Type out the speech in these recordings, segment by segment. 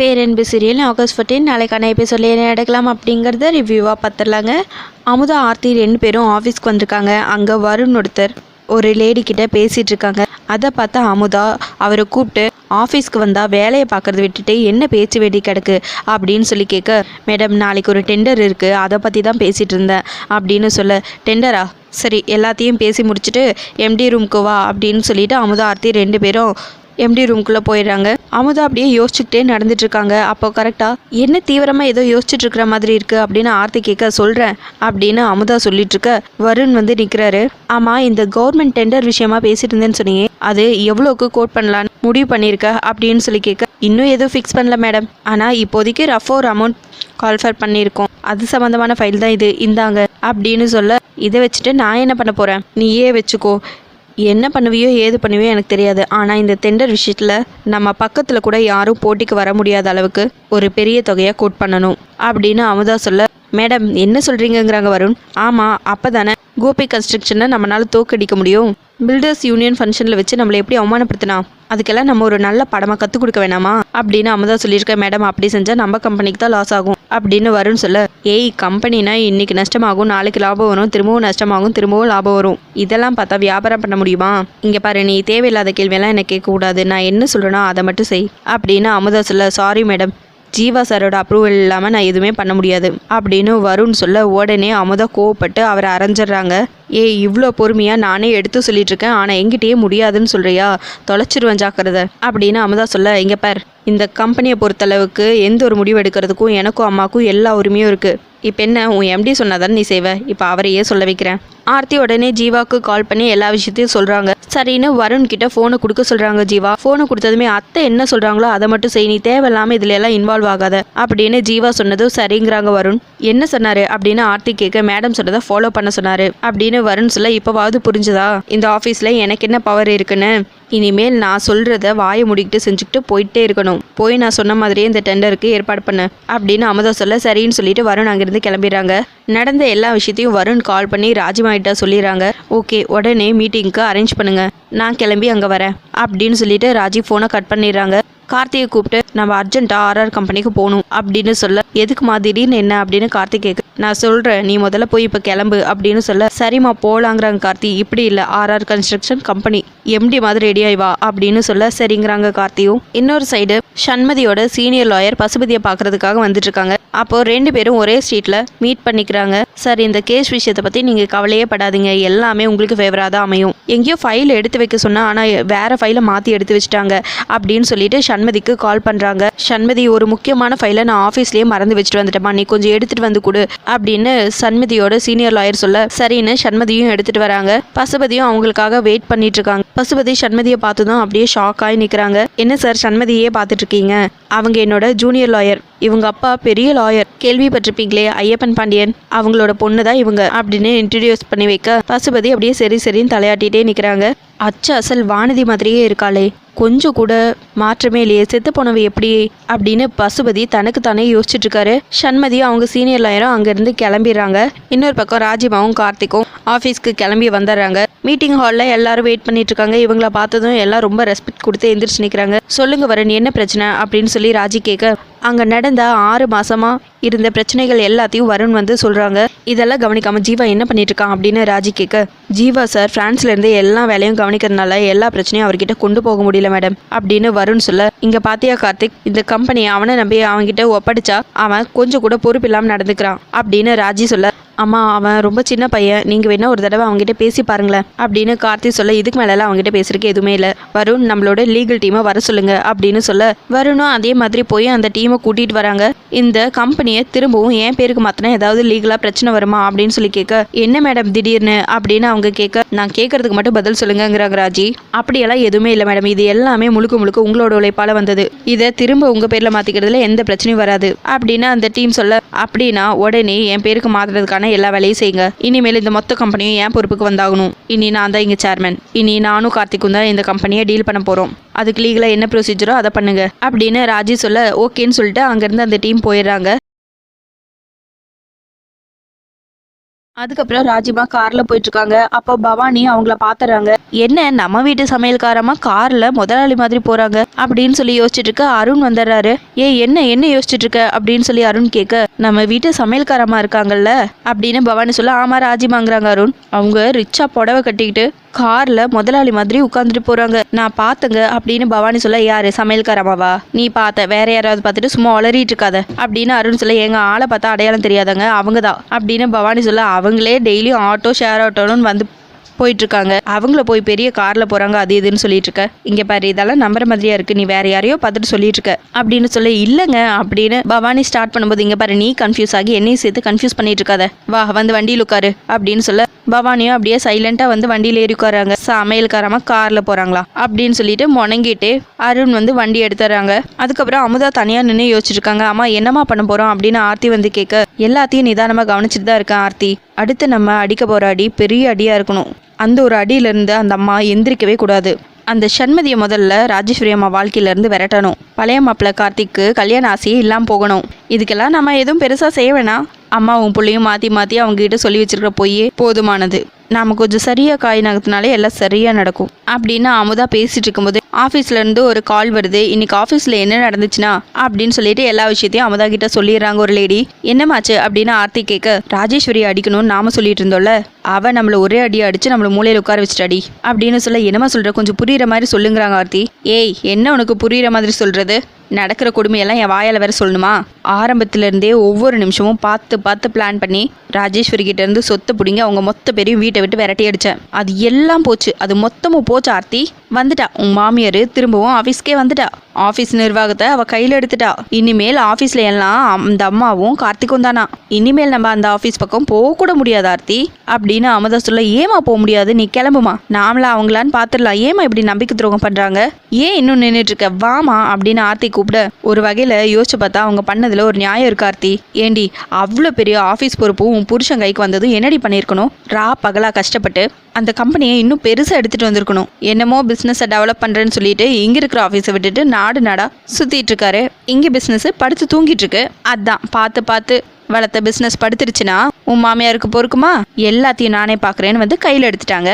பேரன்பு serial August fourteen நாளைக்கான எபிசோட்ல என்ன எடுக்கலாம் அப்படிங்கிறத ரிவ்யூவாக பார்த்துடலாங்க அமுதா ஆர்த்தி ரெண்டு பேரும் ஆஃபீஸ்க்கு வந்திருக்காங்க. அங்கே வருண் ஒருத்தர் ஒரு லேடி கிட்ட பேசிகிட்டு இருக்காங்க. அதை பார்த்தா அமுதா அவரை கூப்பிட்டு ஆஃபீஸ்க்கு வந்தால் வேலையை பார்க்கறத விட்டுட்டு என்ன பேச்சு வேண்டி கிடக்கு? அப்படின்னு சொல்லி கேட்க மேடம் நாளைக்கு ஒரு டெண்டர் இருக்குது அதை பற்றி தான் பேசிகிட்டு இருந்தேன். அப்படின்னு சொல்ல டெண்டரா சரி எல்லாத்தையும் பேசி முடிச்சுட்டு எம்டி ரூம்க்கு வா. அப்படின்னு சொல்லிட்டு அமுதா ஆர்த்தி ரெண்டு பேரும் எம்டி ரூம்குள்ளே போயிடுறாங்க. அமுதா அப்படியே யோசிச்சுக்கிட்டே நடந்துட்டு இருக்காங்க அப்போ கரெக்டாக என்ன தீவிரமாக ஏதோ யோசிச்சுட்டு இருக்கிற மாதிரி இருக்கு? அப்படின்னு ஆர்த்தி கேட்க சொல்கிறேன் அப்படின்னு அமுதா சொல்லிட்டு இருக்க வருண் வந்து நிற்கிறாரு ஆமாம் இந்த கவர்மெண்ட் டெண்டர் விஷயமா பேசிட்டு இருந்தேன்னு சொன்னீங்க. அது எவ்வளோக்கு கோட் பண்ணலான்னு முடிவு பண்ணியிருக்க? அப்படின்னு சொல்லி கேட்க இன்னும் எதுவும் ஃபிக்ஸ் பண்ணல மேடம் ஆனால் இப்போதைக்கு ரஃப் ஒரு அமௌண்ட் கால்ஃபர் பண்ணியிருக்கோம். அது சம்மந்தமான ஃபைல் தான் இது. இந்தாங்க அப்படின்னு சொல்ல இதை வச்சுட்டு நான் என்ன பண்ண போகிறேன் நீயே வச்சுக்கோ. என்ன பண்ணுவியோ ஏது பண்ணுவியோ எனக்கு தெரியாது. ஆனால் இந்த டெண்டர் விஷயத்தில் நம்ம பக்கத்தில் கூட யாரும் போட்டிக்கு வர முடியாத அளவுக்கு ஒரு பெரிய தொகையை கோட் பண்ணணும் அப்படின்னு அமுதா சொல்ல மேடம் என்ன சொல்கிறீங்கங்கிறாங்க வருண். ஆமாம் அப்போ தானே கோபி கன்ஸ்ட்ரக்ஷனை நம்மளால் தோக்கடிக்க முடியும். பில்டர்ஸ் யூனியன் ஃபங்க்ஷனில் வச்சு நம்மளை எப்படி அவமானப்படுத்தினா? அதுக்கெல்லாம் நம்ம ஒரு நல்ல படமாக கற்றுக் கொடுக்க வேணாமா? அப்படின்னு அமுதா சொல்லியிருக்கேன் மேடம் அப்படி செஞ்சால் நம்ம கம்பெனிக்கு தான் லாஸ் ஆகும். அப்படின்னு வரும்னு சொல்ல ஏய் கம்பெனினா இன்னைக்கு நஷ்டமாகும் நாளைக்கு லாபம் வரும் திரும்பவும் நஷ்டமாகும் திரும்பவும் லாபம் வரும். இதெல்லாம் பார்த்தா வியாபாரம் பண்ண முடியுமா? இங்கே பாரு நீ தேவையில்லாத கேள்வியெல்லாம் எனக்கு கேட்கக்கூடாது. நான் என்ன சொல்கிறேனோ அதை மட்டும் செய். அப்படின்னு அமுதா சொல்ல சாரி மேடம் ஜீவா சாரோட அப்ரூவல் இல்லாமல் நான் எதுவுமே பண்ண முடியாது அப்படின்னு வருண் சொல்ல உடனே அமுதா கோவப்பட்டு அவரை அரைஞ்சிடுறாங்க. ஏய் இவ்வளோ பொறுமையாக நானே எடுத்து சொல்லிட்டுருக்கேன் ஆனால் எங்கிட்டயே முடியாதுன்னு சொல்கிறியா தொலைச்சிருவேன் ஜாக்கிரதை அப்படின்னு அமுதா சொல்ல இங்கே பார் இந்த கம்பெனியை பொறுத்தளவுக்கு எந்த ஒரு முடிவு எடுக்கிறதுக்கும் எனக்கும் அம்மாக்கும் எல்லா உரிமையும் இருக்குது இப்போ என்ன உன் எம்டி சொன்னாதானே நீ செய்வ? இப்போ அவரையே சொல்ல வைக்கிறேன். ஆர்த்தி உடனே ஜீவாவுக்கு கால் பண்ணி எல்லா விஷயத்தையும் சொல்கிறாங்க சரின்னு வருண் கிட்ட ஃபோனை கொடுக்க சொல்கிறாங்க ஜீவா. ஃபோனை கொடுத்ததுமே அத்தை என்ன சொல்கிறாங்களோ அதை மட்டும் செய் நீ தேவையில்லாமல் இதில் எல்லாம் இன்வால்வ் ஆகாத அப்படின்னு ஜீவா சொன்னதும் சரிங்கிறாங்க வருண். என்ன சொன்னார்? அப்படின்னு ஆர்த்தி கேட்க மேடம் சொன்னதை ஃபாலோ பண்ண சொன்னார் அப்படின்னு வருண் சொல்ல இப்போவாவது புரிஞ்சுதா? இந்த ஆஃபீஸில் எனக்கு என்ன பவர் இருக்குன்னு? இனிமேல் நான் சொல்கிறத வாயை முடிக்கிட்டு செஞ்சுக்கிட்டு போயிட்டே இருக்கணும். போய் நான் சொன்ன மாதிரியே இந்த டெண்டருக்கு ஏற்பாடு பண்ணேன் அப்படின்னு அமுதா சொல்ல சரின்னு சொல்லிட்டு வருண் அங்கேருந்து கிளம்பிடுறாங்க. நடந்த எல்லா விஷயத்தையும் வருண் கால் பண்ணி ராஜிமாயிட்ட சொல்லிடுறாங்க. ஓகே உடனே மீட்டிங்க்கு அரேஞ்ச் பண்ணுங்க. நான் கிளம்பி அங்கே வரேன். அப்படின்னு சொல்லிட்டு ராஜி ஃபோனை கட் பண்ணிடுறாங்க. கார்த்திகை கூப்பிட்டு நம்ம அர்ஜென்ட்டாக ஆர்ஆர் கம்பெனிக்கு போகணும். அப்படின்னு சொல்ல எதுக்குமா திடீர்னு என்ன? அப்படின்னு கார்த்திக் கேட்கு நான் சொல்கிறேன் நீ முதல்ல போய் இப்போ கிளம்பு அப்படின்னு சொல்ல சரிம்மா போகலாங்கிறாங்க கார்த்தி. இப்படி இல்லை ஆர்ஆர் கன்ஸ்ட்ரக்ஷன் கம்பெனி. எம்டி மாதிரி ரெடி ஆயிவா அப்படின்னு சொல்ல சரிங்கிறாங்க கார்த்தியும். இன்னொரு சைடு சண்மதியோட சீனியர் லாயர் பசுபதியை பார்க்கறதுக்காக வந்துட்டு இருக்காங்க. அப்போ ரெண்டு பேரும் ஒரே ஸ்ட்ரீட்ல மீட் பண்ணிக்கிறாங்க. சார் இந்த கேஸ் விஷயத்தை பற்றி நீங்கள் கவலையே படாதீங்க. எல்லாமே உங்களுக்கு ஃபேவராக தான் அமையும். எங்கேயோ ஃபைல் எடுத்து வைக்க சொன்னா ஆனால் வேற ஃபைலை மாற்றி எடுத்து வச்சுட்டாங்க அப்படின்னு சொல்லிட்டு சண்மதிக்கு கால் பண்ணுறாங்க சண்மதி ஒரு முக்கியமான ஃபைலை நான் ஆஃபீஸ்லேயே மறந்து வச்சுட்டு வந்துட்டேம்மா. நீ கொஞ்சம் எடுத்துகிட்டு வந்து கொடு அப்படின்னு சண்மதியோட சீனியர் லாயர் சொல்ல சரின்னு சண்மதியும் எடுத்துகிட்டு வராங்க. பசுபதியும் அவங்களுக்காக வெயிட் பண்ணிட்டு இருக்காங்க. பசுபதி சண்மதியை பார்த்ததும் அப்படியே ஷாக் ஆகி நிற்கிறாங்க என்ன சார் சண்மதியே பார்த்துட்டு இருக்கீங்க? அவங்க என்னோட ஜூனியர் லாயர் இவங்க அப்பா பெரிய லாயர் கேள்விப்பட்டிருப்பீங்களே ஐயப்பன் பாண்டியன். அவங்களோட பொண்ணு தான் இவங்க அப்படின்னு இன்ட்ரடியூஸ் பண்ணி வைக்க பசுபதி அப்படியே சரி சரின்னு தலையாட்டிகிட்டே நிற்கிறாங்க அச்சு அசல் வானதி மாதிரியே இருக்காளே. கொஞ்சம் கூட மாற்றமே இல்லையே செத்து போனவ எப்படி அப்படின்னு பசுபதி தனக்கு தானே யோசிச்சுட்டு இருக்காரு. சண்மதியும் அவங்க சீனியர் லாயரும் அங்கேருந்து கிளம்பிடுறாங்க. இன்னொரு பக்கம் ராஜிமாவும் கார்த்திக்கும் ஆஃபீஸ்க்கு கிளம்பி வந்துடுறாங்க. மீட்டிங் ஹாலில் எல்லாரும் வெயிட் பண்ணிட்டு இருக்காங்க. இவங்கள பார்த்ததும் எல்லாம் ரொம்ப ரெஸ்பெக்ட் கொடுத்து எந்திரிச்சு நிற்கிறாங்க சொல்லுங்க வரேன் என்ன பிரச்சனை அப்படின்னு சொல்லி ராஜி கேட்க அங்கே நடந்த ஆறு மாசமா இருந்த பிரச்சனைகள் எல்லாத்தையும் வருண் வந்து சொல்கிறாங்க இதெல்லாம் கவனிக்காம ஜீவா என்ன பண்ணிட்டு இருக்கான் அப்படின்னு ராஜி கேட்க ஜீவா சார் பிரான்ஸ்ல இருந்து எல்லா வேலையும் கவனிக்கிறதுனால எல்லா பிரச்சனையும் அவர்கிட்ட கொண்டு போக முடியல மேடம் அப்படின்னு வருண் சொல்ல இங்க பாத்தியா கார்த்திக் இந்த கம்பெனி அவனை நம்பி அவன்கிட்ட ஒப்படைச்சா அவன் கொஞ்சம் கூட பொறுப்பு இல்லாமல் நடந்துக்கிறான் அப்படின்னு ராஜி சொல்ல அம்மா அவன் ரொம்ப சின்ன பையன். நீங்கள் வேணா ஒரு தடவை அவங்ககிட்ட பேசி பாருங்களேன் அப்படின்னு கார்த்தி சொல்ல இதுக்கு மேலெல்லாம் அவங்ககிட்ட பேசுறதுக்கு எதுவுமே இல்லை. வருண் நம்மளோட லீகல் டீமை வர சொல்லுங்க அப்படின்னு சொல்ல வருணும் அதே மாதிரி போய் அந்த டீமை கூட்டிட்டு வராங்க. இந்த கம்பெனியை திரும்பவும் என் பேருக்கு மாத்தினா ஏதாவது லீகலாக பிரச்சனை வருமா? அப்படின்னு சொல்லி கேட்க என்ன மேடம் திடீர்னு? அப்படின்னு அவங்க கேட்க நான் கேட்கறதுக்கு மட்டும் பதில் சொல்லுங்கிறாங்க ராஜி. அப்படியெல்லாம் எதுவுமே இல்லை மேடம் இது எல்லாமே முழுக்க முழுக்க உங்களோட உழைப்பால வந்தது. இதை திரும்ப உங்க பேர்ல மாத்திக்கிறதுல எந்த பிரச்சனையும் வராது அப்படின்னு அந்த டீம் சொல்ல அப்படின்னா உடனே என் பேருக்கு மாத்துறதுக்கான எல்லா வேலையும் செய்யுங்க. இனிமேல் இந்த மொத்த கம்பெனியும் என் பொறுப்புக்கு வந்தாகணும். இனி நான் தான் இங்கே சேர்மேன் இனி நானும் கார்த்திக்கும் தான் இந்த கம்பெனியை டீல் பண்ண போகிறோம் அதுக்கு லீகலாக என்ன ப்ரொசீஜரோ அதை பண்ணுங்க. அப்படின்னு ராஜி சொல்ல ஓகேன்னு சொல்லிட்டு அங்கேருந்து அந்த டீம் போயிடுறாங்க. அதுக்கப்புறம் ராஜிமா கார்ல போயிட்டு இருக்காங்க அப்போ பவானி அவங்கள பாத்துறாங்க. என்ன நம்ம வீட்டு சமையல்காரமா கார்ல முதலாளி மாதிரி போறாங்க அப்படின்னு சொல்லி யோசிச்சுட்டு இருக்க அருண் வந்துடுறாரு. ஏ என்ன என்ன யோசிச்சுட்டு இருக்க அப்படின்னு சொல்லி அருண் கேட்க நம்ம வீட்டு சமையல்காரமா இருக்காங்கல்ல அப்படின்னு பவானி சொல்ல ஆமா ராஜிமாங்கிறாங்க அருண். அவங்க ரிச்சா புடவை கட்டிக்கிட்டு கார்ல முதலாளி மாதிரி உட்காந்துட்டு போறாங்க. நான் பாத்துங்க அப்படின்னு பவானி சொல்ல யாரு சமையல்காரமாவா நீ பார்த்த வேற யாராவது பார்த்துட்டு சும்மா வளரிட்டு இருக்காத அப்படின்னு அருண் சொல்ல எங்க ஆளை பார்த்தா அடையாளம் தெரியாதங்க அவங்க தான் அப்படின்னு பவானி சொல்ல அவங்களே டெய்லியும் ஆட்டோ ஷேர் ஆட்டோன்னு வந்து போயிட்டு இருக்காங்க அவங்கள போய் பெரிய கார்ல போறாங்க அது இதுன்னு சொல்லிட்டு இருக்க இங்க பாரு இதெல்லாம் நம்புற மாதிரியா இருக்கு. நீ வேற யாரையோ பார்த்துட்டு சொல்லிட்டு இருக்க அப்படின்னு சொல்ல இல்லைங்க அப்படின்னு பவானி ஸ்டார்ட் பண்ணும்போது இங்க பாரு நீ கன்ஃபியூஸ் ஆகி என்னையும் சேர்த்து கன்ஃபியூஸ் பண்ணிட்டு இருக்காத வா வந்து வண்டியில் உட்காரு அப்படின்னு சொல்ல பவானியும் அப்படியே சைலண்டா வந்து வண்டியில ஏறி உட்காராங்க. சமையல்காரமா கார்ல போறாங்களா அப்படின்னு சொல்லிட்டு முணங்கிட்டு அருண் வந்து வண்டி எடுத்துறாங்க. அதுக்கப்புறம் அமுதா தனியா நின்று யோசிச்சிருக்காங்க அம்மா என்னம்மா பண்ண போறோம்? அப்படின்னு ஆர்த்தி வந்து கேட்க எல்லாத்தையும் நிதானமா கவனிச்சுட்டு தான் இருக்கேன் ஆர்த்தி. அடுத்து நம்ம அடிக்க போற அடி பெரிய அடியா இருக்கணும். அந்த ஒரு அடியிலிருந்து அந்த அம்மா எந்திரிக்கவே கூடாது. அந்த சண்மதியை முதல்ல ராஜேஸ்வரி அம்மா வாழ்க்கையிலேருந்து விரட்டணும். பழைய மாப்பிள்ளை கார்த்திக்கு கல்யாண ஆசையே இல்லாமல் போகணும். இதுக்கெல்லாம் நம்ம எதுவும் பெருசாக செய்ய வேணாம். அம்மாவும் பிள்ளையும் மாற்றி மாற்றி அவங்ககிட்ட சொல்லி வச்சிருக்கிற பொய்யே போதுமானது. நாம கொஞ்சம் சரியாக காய் எல்லாம் சரியாக நடக்கும் அப்படின்னு அமுதா பேசிட்டு இருக்கும்போது ஆஃபீஸ்ல இருந்து ஒரு கால் வருது. இன்னைக்கு ஆஃபீஸில் என்ன நடந்துச்சுன்னா? அப்படின்னு சொல்லிட்டு எல்லா விஷயத்தையும் அமுதா கிட்ட சொல்லிடுறாங்க. ஒரு லேடி என்னமாச்சு அப்படின்னு ஆர்த்தி கேட்க ராஜேஸ்வரி அடிக்கணும்னு நாம சொல்லிட்டு இருந்தோம்ல. அவ நம்மள ஒரே அடி அடிச்சு நம்மள மூலையில உட்கார வச்சுட்டு அடி அப்படின்னு சொல்ல என்னமா சொல்ற? கொஞ்சம் புரியுற மாதிரி சொல்லுங்கிறாங்க ஆர்த்தி. ஏய் என்ன உனக்கு புரியுற மாதிரி சொல்றது? நடக்கிற கொடுமையெல்லாம் என் வாயால் வேற சொல்லணுமா? ஆரம்பத்திலேருந்தே ஒவ்வொரு நிமிஷமும் பார்த்து பார்த்து பிளான் பண்ணி ராஜேஸ்வரி கிட்டேருந்து சொத்தை பிடிங்க அவங்க மொத்த பேரையும் வீட்டை விட்டு விரட்டி அடிச்சேன். அது எல்லாம் போச்சு. அது மொத்தமும் போச்சு ஆர்த்தி வந்துட்டா. உன் மாமியார் திரும்பவும் ஆஃபீஸ்க்கே வந்துட்டா. ஆஃபீஸ் நிர்வாகத்தை அவ கையில் எடுத்துட்டா. இனிமேல் ஆஃபீஸில் எல்லாம் அந்த அம்மாவும் கார்த்திக்கும் தானா. இனிமேல் நம்ம அந்த ஆஃபீஸ் பக்கம் போகக்கூட முடியாது ஆர்த்தி. அப்படின்னு அமதா சொல்ல ஏமா போக முடியாது? நீ கிளம்புமா? நாமளா அவங்களான்னு பார்த்துடலாம் ஏமா இப்படி நம்பிக்கை துரோகம் பண்ணுறாங்க ஏன் இன்னும் நின்றுட்டு இருக்க? வாமா அப்படின்னு ஆர்த்தி கூப்பிட ஒரு வகையில் யோசிச்சு பார்த்தா அவங்க பண்ணதில் ஒரு நியாயம் இருக்கு ஆர்த்தி. ஏண்டி அவ்வளோ பெரிய ஆஃபீஸ் பொறுப்பு உன் புருஷன் கைக்கு வந்ததும் என்னடி பண்ணியிருக்கணும்? ரா பகலா நாளாக கஷ்டப்பட்டு அந்த கம்பெனியை இன்னும் பெருசாக எடுத்துகிட்டு வந்திருக்கணும். என்னமோ பிஸ்னஸை டெவலப் பண்ணுறேன்னு சொல்லிட்டு இங்கே இருக்கிற ஆஃபீஸை விட்டுட்டு நாடு நாடாக சுற்றிட்டு இருக்காரு. இங்கே பிஸ்னஸ் படுத்து தூங்கிட்டு இருக்கு. அதான் பார்த்து பார்த்து வளர்த்த பிஸ்னஸ் படுத்துருச்சுன்னா உன் மாமியாருக்கு பொறுக்குமா? எல்லாத்தையும் நானே பார்க்குறேன்னு வந்து கையில் எடுத்துட்டாங்க.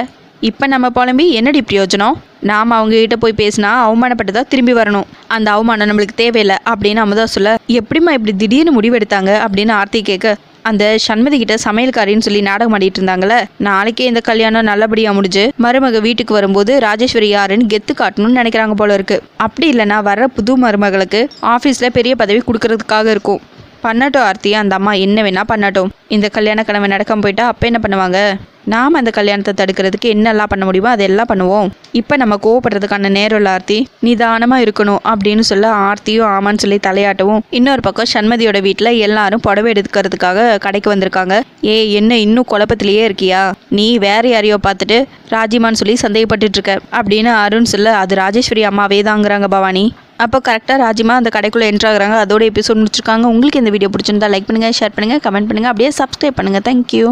இப்போ நம்ம புலம்பி என்னடி பிரயோஜனம்? நாம் அவங்க கிட்ட போய் பேசினா அவமானப்பட்டு தான் திரும்பி வரணும். அந்த அவமானம் நம்மளுக்கு தேவையில்லை அப்படின்னு அமுதா சொல்ல எப்படிம்மா இப்படி திடீர்னு முடிவெடுத்தாங்க அப்படின்னு ஆர்த்தி கேட்க அந்த சண்மதி கிட்ட சமையல்காரின்னு சொல்லி நாடகம் ஆடிட்டு இருந்தாங்கல்ல? நாளைக்கே இந்த கல்யாணம் நல்லபடியா முடிஞ்சு மருமக வீட்டுக்கு வரும்போது ராஜேஸ்வரி யாருன்னு கெத்து காட்டணும்னு நினைக்கிறாங்க போல இருக்கு. அப்படி இல்லைன்னா வர்ற புது மருமகளுக்கு ஆஃபீஸில் பெரிய பதவி கொடுக்கறதுக்காக இருக்கும். பண்ணட்டும் ஆர்த்தி அந்த அம்மா என்ன வேணா பண்ணட்டும். இந்த கல்யாண கிழமை நடக்காம போயிட்டா அப்போ என்ன பண்ணுவாங்க? நாம் அந்த கல்யாணத்தை தடுக்கிறதுக்கு என்னெல்லாம் பண்ண முடியுமோ அதெல்லாம் பண்ணுவோம். இப்போ நம்ம கோவப்படுறதுக்கான நேரம் இல்லை ஆர்த்தி. நிதானமாக இருக்கணும் அப்படின்னு சொல்ல ஆர்த்தியும் ஆமான்னு சொல்லி தலையாட்டவும் இன்னொரு பக்கம் சண்மதியோட வீட்டில் எல்லாரும் புடவை எடுக்கிறதுக்காக கடைக்கு வந்திருக்காங்க. ஏ என்ன இன்னும் குழப்பத்திலேயே இருக்கியா? நீ வேற யாரையோ பார்த்துட்டு ராஜிமான்னு சொல்லி சந்தேகப்பட்டுட்டு இருக்க அப்படின்னு அருண் சொல்ல அது ராஜேஸ்வரி அம்மாவே தாங்கிறாங்க பவானி. அப்போ கரெக்டாக ராஜிமா அந்த கடைக்குள்ளே என்ட்ராகிறாங்க அதோட எபிசோட் முடிச்சிருக்காங்க. உங்களுக்கு இந்த வீடியோ பிடிச்சிருந்தா லைக் பண்ணுங்கள் ஷேர் பண்ணுங்கள் கமெண்ட் பண்ணுங்கள் அப்படியே சப்ஸ்கிரைப் பண்ணுங்கள் தேங்க்யூ